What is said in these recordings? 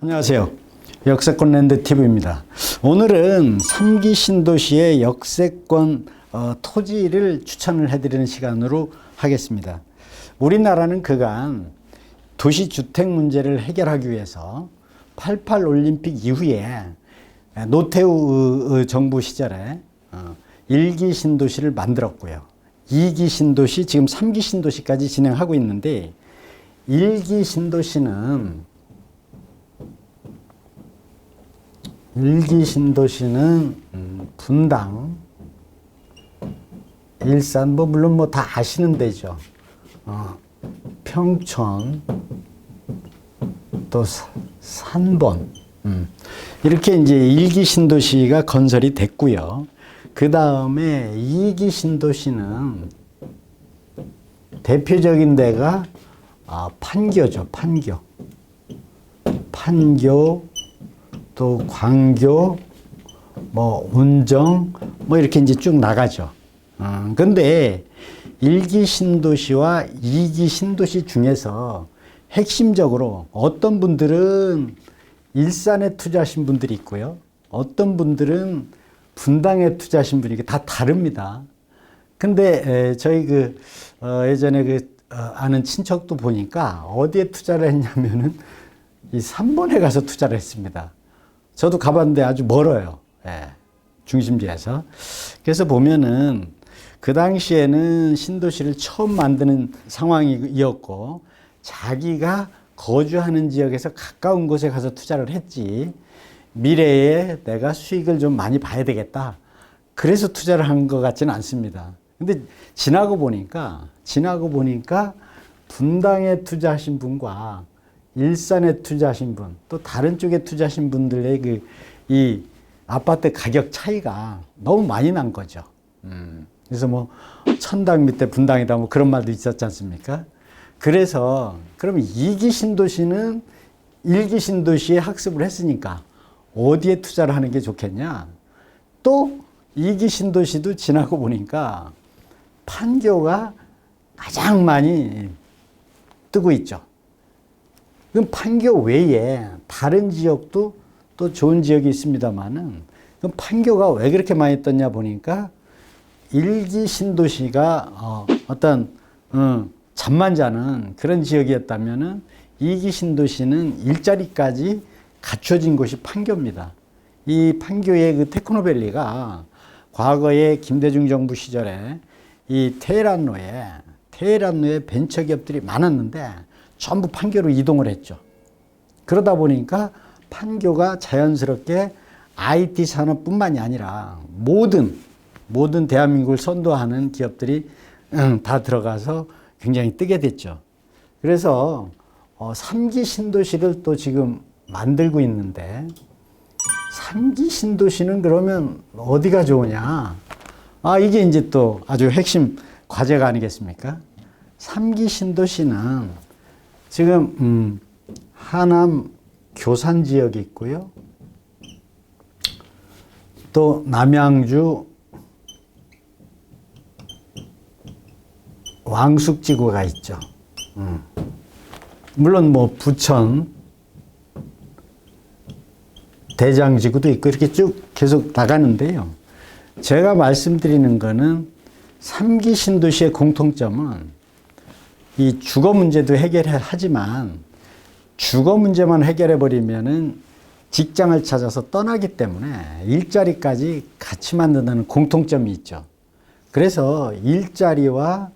안녕하세요. 역세권 랜드 TV입니다. 오늘은 3기 신도시의 역세권 어, 토지를 추천을 해드리는 시간으로 하겠습니다. 우리나라는 그간 도시 주택 문제를 해결하기 위해서 88 올림픽 이후에 노태우 정부 시절에 어, 1기 신도시를 만들었고요. 2기 신도시, 지금 3기 신도시까지 진행하고 있는데 1기 신도시는 일기 신도시는 음, 분당, 일산 뭐 물론 뭐 다 아시는 데죠. 어, 평촌, 또 사- 산본 음. 이렇게 이제 일기 신도시가 건설이 됐고요. 그 다음에 이기 신도시는 대표적인 데가 아, 판교죠. 판교. 판교, 또 광교, 뭐 운정, 뭐 이렇게 이제 쭉 나가죠. 어, 근데 일기 신도시와 이기 신도시 중에서 핵심적으로 어떤 분들은 일산에 투자하신 분들이 있고요. 어떤 분들은 분당에 투자하신 분이 다 다릅니다. 근데 에, 저희 그 어, 예전에 그 어, 아는 친척도 보니까 어디에 투자를 했냐면은 이 3번에 가서 투자를 했습니다. 저도 가봤는데 아주 멀어요. 예, 중심지에서. 그래서 보면은 그 당시에는 신도시를 처음 만드는 상황이었고 자기가 거주하는 지역에서 가까운 곳에 가서 투자를 했지 미래에 내가 수익을 좀 많이 봐야 되겠다. 그래서 투자를 한 것 같지는 않습니다. 근데 지나고 보니까 지나고 보니까 분당에 투자하신 분과 일산에 투자하신 분, 또 다른 쪽에 투자하신 분들의 그 이 아파트 가격 차이가 너무 많이 난 거죠. 음. 그래서 뭐 천당 밑에 분당이다 뭐 그런 말도 있었지 않습니까? 그래서 그럼 이기 신도시는 일기 신도시에 학습을 했으니까 어디에 투자를 하는 게 좋겠냐? 또 이기 신도시도 지나고 보니까 판교가 가장 많이 뜨고 있죠. 그럼 판교 외에 다른 지역도 또 좋은 지역이 있습니다만은 그럼 판교가 왜 그렇게 많이 떴냐 보니까 일기 신도시가 어, 어떤 어, 잠만 자는 그런 지역이었다면은 이기 신도시는 일자리까지 갖춰진 곳이 판교입니다. 이 판교의 그 테크노밸리가 과거에 김대중 정부 시절에 이 테헤란로에 테헤란로에 벤처기업들이 많았는데 전부 판교로 이동을 했죠. 그러다 보니까 판교가 자연스럽게 IT 산업뿐만이 아니라 모든 모든 대한민국을 선도하는 기업들이 음, 다 들어가서 굉장히 뜨게 됐죠. 그래서 어, 3기 신도시를 또 지금 만들고 있는데 3기 신도시는 그러면 어디가 좋으냐? 아, 이게 이제 또 아주 핵심 과제가 아니겠습니까? 3기 신도시는 지금 음, 하남 교산 지역이 있고요. 또 남양주 왕숙지구가 있죠. 음. 물론 뭐 부천 대장지구도 있고 이렇게 쭉 계속 나가는데요. 제가 말씀드리는 거는 3기 신도시의 공통점은 이 주거 문제도 해결하지만 주거 문제만 해결해 버리면은 직장을 찾아서 떠나기 때문에 일자리까지 같이 만든다는 공통점이 있죠. 그래서 일자리와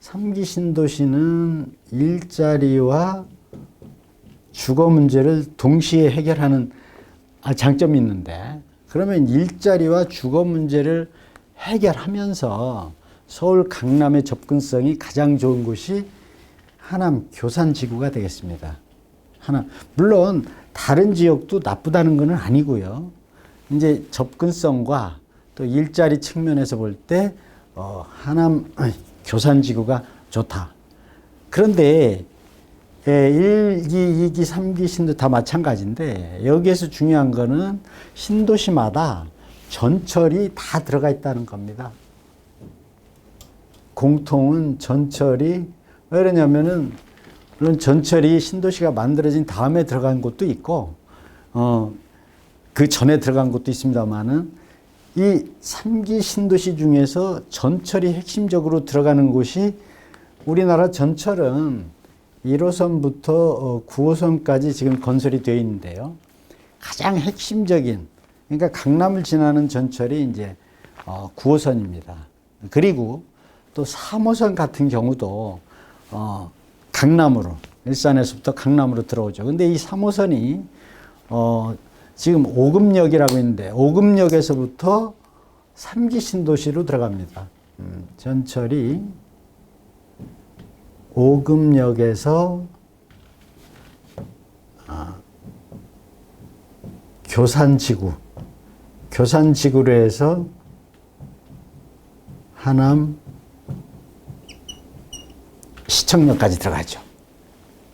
3기 신도시는 일자리와 주거 문제를 동시에 해결하는 아, 장점이 있는데 그러면 일자리와 주거 문제를 해결하면서 서울 강남의 접근성이 가장 좋은 곳이 하남 교산지구가 되겠습니다. 하나 물론 다른 지역도 나쁘다는 것은 아니고요. 이제 접근성과 또 일자리 측면에서 볼때 어, 하남 교산지구가 좋다. 그런데 예, 1기, 2기, 3기 신도 다 마찬가지인데 여기에서 중요한 거는 신도시마다 전철이 다 들어가 있다는 겁니다. 공통은 전철이 왜 그러냐면은 물론 전철이 신도시가 만들어진 다음에 들어간 곳도 있고, 어, 그 전에 들어간 곳도 있습니다만은 이 3기 신도시 중에서 전철이 핵심적으로 들어가는 곳이 우리나라 전철은 1호선부터 9호선까지 지금 건설이 되어 있는데요. 가장 핵심적인 그러니까 강남을 지나는 전철이 이제 어, 9호선입니다. 그리고 또 3호선 같은 경우도 어, 강남으로 일산에서부터 강남으로 들어오죠. 근데 이 3호선이 어, 지금 오금역이라고 있는데 오금역에서부터 3기 신도시로 들어갑니다. 음, 전철이 오금역에서 아, 교산지구, 교산지구로 해서 하남 시청역까지 들어가죠.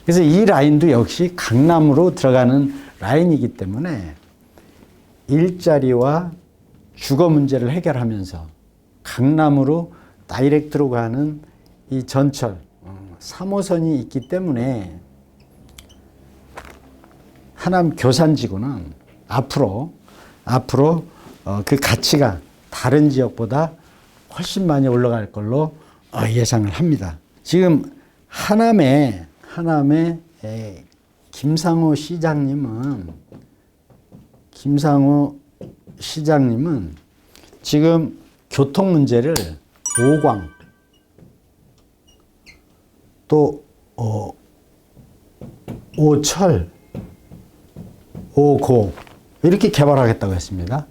그래서 이 라인도 역시 강남으로 들어가는 라인이기 때문에 일자리와 주거 문제를 해결하면서 강남으로 다이렉트로 가는 이 전철 3호선이 있기 때문에 하남 교산지구는 앞으로 앞으로 어, 그 가치가 다른 지역보다 훨씬 많이 올라갈 걸로 어, 예상을 합니다. 지금 하남에 하남에 에, 김상호 시장님은 김상호 시장님은 지금 교통 문제를 오광 또 어, 오철 오고 이렇게 개발하겠다고 했습니다.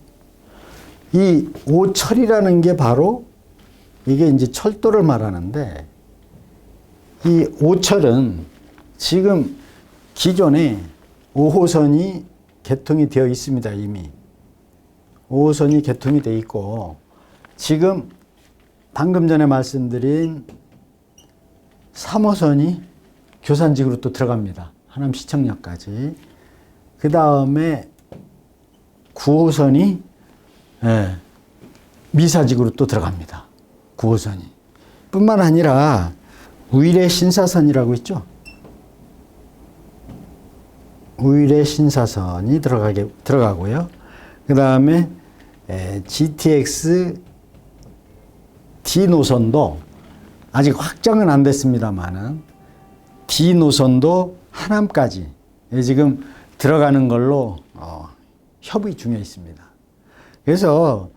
이 오철이라는 게 바로 이게 이제 철도를 말하는데 이 오철은 지금 기존에 5호선이 개통이 되어 있습니다, 이미. 5호선이 개통이 되어 있고 지금 방금 전에 말씀드린 3호선이 교산직으로 또 들어갑니다. 하남 시청역까지. 그 다음에 9호선이 예, 미사직으로 또 들어갑니다. 9호선이. 뿐만 아니라 우일의 신사선이라고 있죠. 우일의 신사선이 들어가게 들어가고요. 그 다음에 GTX D 노선도 아직 확정은 안 됐습니다만은 D 노선도 하남까지 지금 들어가는 걸로 어, 협의 중에 있습니다. 그래서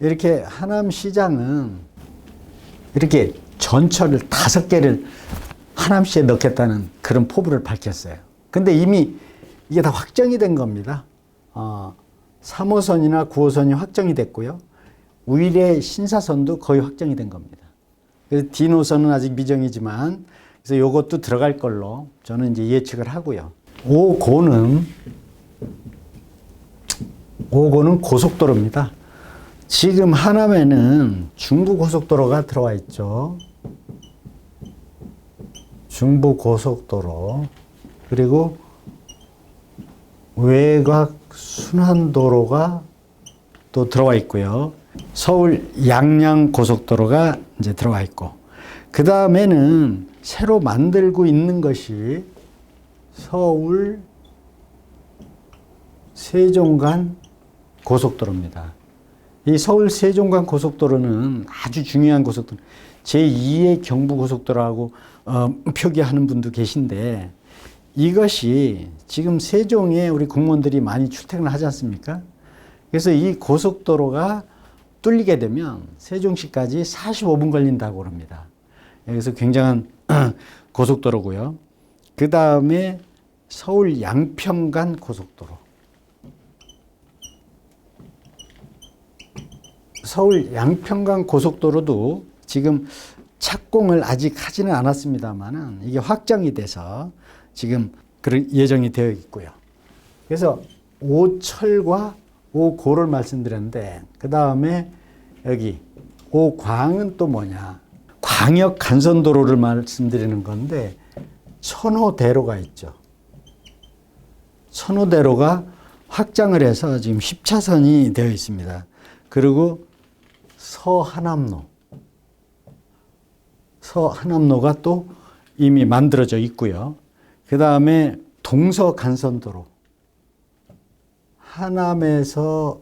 이렇게 하남 시장은 이렇게 전철을 다섯 개를 하남시에 넣겠다는 그런 포부를 밝혔어요. 근데 이미 이게 다 확정이 된 겁니다. 어, 3호선이나 9호선이 확정이 됐고요. 우일의 신사선도 거의 확정이 된 겁니다. 그래서 D 노선은 아직 미정이지만 그래서 이것도 들어갈 걸로 저는 이제 예측을 하고요. 5고는 5고는 고속도로입니다. 지금 하남에는 중부 고속도로가 들어와 있죠. 중부 고속도로 그리고 외곽 순환도로가 또 들어와 있고요. 서울 양양 고속도로가 이제 들어와 있고 그 다음에는 새로 만들고 있는 것이 서울 세종간 고속도로입니다. 이 서울 세종간 고속도로는 아주 중요한 고속도로. 제2의 경부고속도로라고 어, 표기하는 분도 계신데 이것이 지금 세종에 우리 공무원들이 많이 출퇴근을 하지 않습니까? 그래서 이 고속도로가 뚫리게 되면 세종시까지 45분 걸린다고 합니다. 그래서 굉장한 고속도로고요. 그 다음에 서울 양평간 고속도로. 서울 양평간 고속도로도 지금 착공을 아직 하지는 않았습니다만은 이게 확정이 돼서 지금 예정이 되어 있고요. 그래서 오철과 오고를 말씀드렸는데 그 다음에 여기 오광은 또 뭐냐? 광역 간선도로를 말씀드리는 건데 천호대로가 있죠. 천호대로가 확장을 해서 지금 10차선이 되어 있습니다. 그리고 서하남로. 서하남로가 또 이미 만들어져 있고요. 그 다음에 동서간선도로 하남에서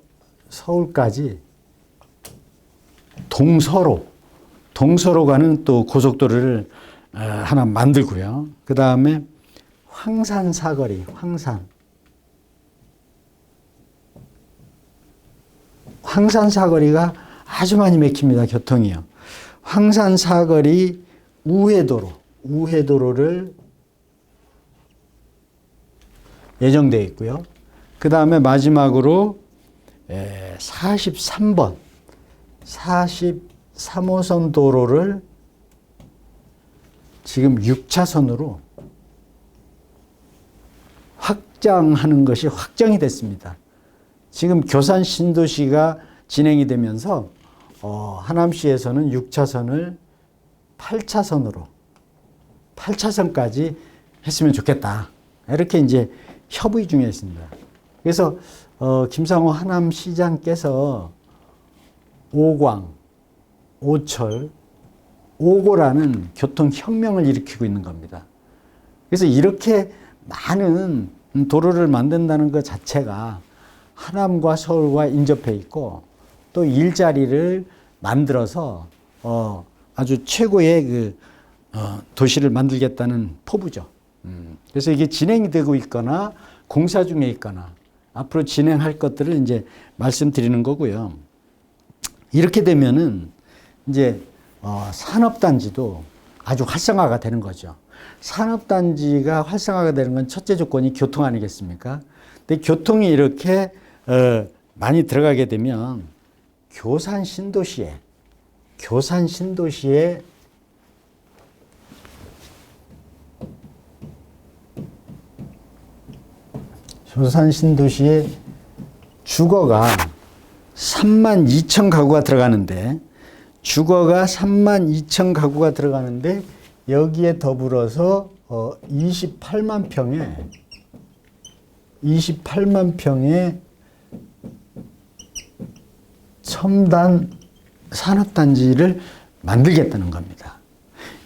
서울까지 동서로 동서로 가는 또 고속도로를 어, 하나 만들고요. 그 다음에 황산 사거리, 황산. 황산 사거리가 아주 많이 막힙니다. 교통이요. 황산 사거리 우회도로, 우회도로를 예정되어 있고요. 그 다음에 마지막으로 43번, 43호선 도로를 지금 6차선으로 확장하는 것이 확정이 됐습니다. 지금 교산 신도시가 진행이 되면서 어, 하남시에서는 6차선을 8차선으로 8차선까지 했으면 좋겠다. 이렇게 이제 협의 중에 있습니다. 그래서 어, 김상호 하남시장께서 오광, 오철, 오고라는 교통혁명을 일으키고 있는 겁니다. 그래서 이렇게 많은 도로를 만든다는 것 자체가 하남과 서울과 인접해 있고 또 일자리를 만들어서 어 아주 최고의 그 어 도시를 만들겠다는 포부죠. 음. 그래서 이게 진행이 되고 있거나 공사 중에 있거나 앞으로 진행할 것들을 이제 말씀드리는 거고요. 이렇게 되면은 이제 어 산업단지도 아주 활성화가 되는 거죠. 산업단지가 활성화가 되는 건 첫째 조건이 교통 아니겠습니까? 근데 교통이 이렇게 어, 많이 들어가게 되면 교산 신도시에 교산 신도시에 교산 신도시에 주거가 3만 2천 가구가 들어가는데 주거가 3만 2천 가구가 들어가는데 여기에 더불어서 어 28만 평에 28만 평의 첨단 산업단지를 만들겠다는 겁니다.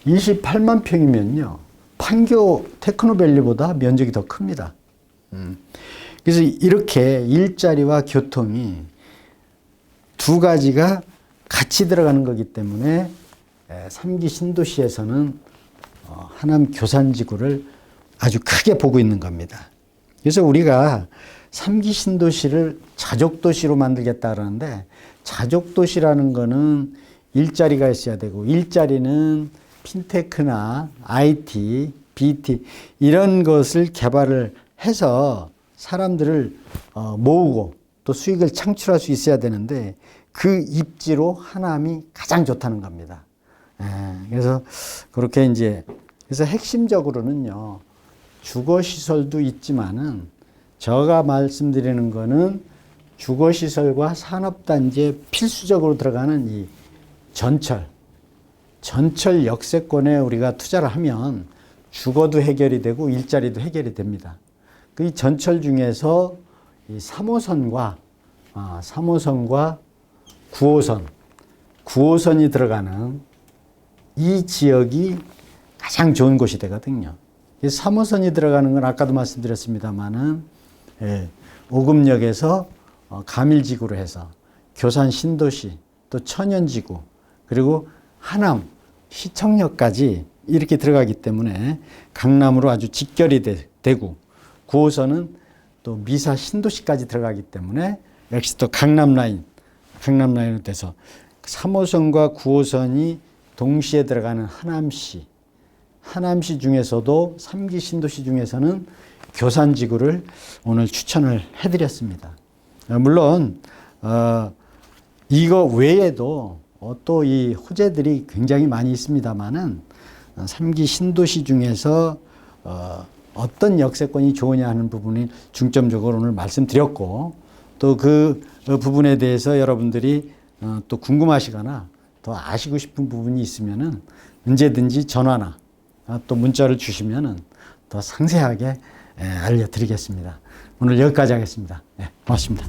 28만 평이면요. 판교 테크노밸리보다 면적이 더 큽니다. 음. 그래서 이렇게 일자리와 교통이 두 가지가 같이 들어가는 거기 때문에 3기 신도시에서는 어, 하남 교산지구를 아주 크게 보고 있는 겁니다. 그래서 우리가 3기 신도시를 자족도시로 만들겠다 그러는데 자족도시라는 거는 일자리가 있어야 되고 일자리는 핀테크나 IT, BT 이런 것을 개발을 해서 사람들을 어, 모으고 또 수익을 창출할 수 있어야 되는데 그 입지로 하남이 가장 좋다는 겁니다. 예, 그래서 그렇게 이제 그래서 핵심적으로는요 주거 시설도 있지만은 제가 말씀드리는 거는 주거 시설과 산업 단지에 필수적으로 들어가는 이 전철 전철 역세권에 우리가 투자를 하면 주거도 해결이 되고 일자리도 해결이 됩니다. 그 이 전철 중에서 이 3호선과 아, 3호선과 9호선, 9호선이 들어가는 이 지역이 가장 좋은 곳이 되거든요. 3호선이 들어가는 건 아까도 말씀드렸습니다만은 예, 오금역에서 어, 가밀지구로 해서 교산 신도시 또 천연지구 그리고 하남 시청역까지 이렇게 들어가기 때문에 강남으로 아주 직결이 되, 되고 9호선은 또 미사 신도시까지 들어가기 때문에 또 강남 라인 강남 라인으로 돼서 3호선과 9호선이 동시에 들어가는 하남시 하남시 중에서도 3기 신도시 중에서는 교산지구를 오늘 추천을 해드렸습니다. 어, 물론 어, 이거 외에도 어, 또이 호재들이 굉장히 많이 있습니다만은 3기 신도시 중에서 어, 어떤 역세권이 좋으냐 하는 부분이 중점적으로 오늘 말씀드렸고 또 그 부분에 대해서 여러분들이 어, 또 궁금하시거나 더 아시고 싶은 부분이 있으면은 언제든지 전화나 어, 또 문자를 주시면은 더 상세하게 예, 알려드리겠습니다. 오늘 여기까지 하겠습니다. 네, 고맙습니다.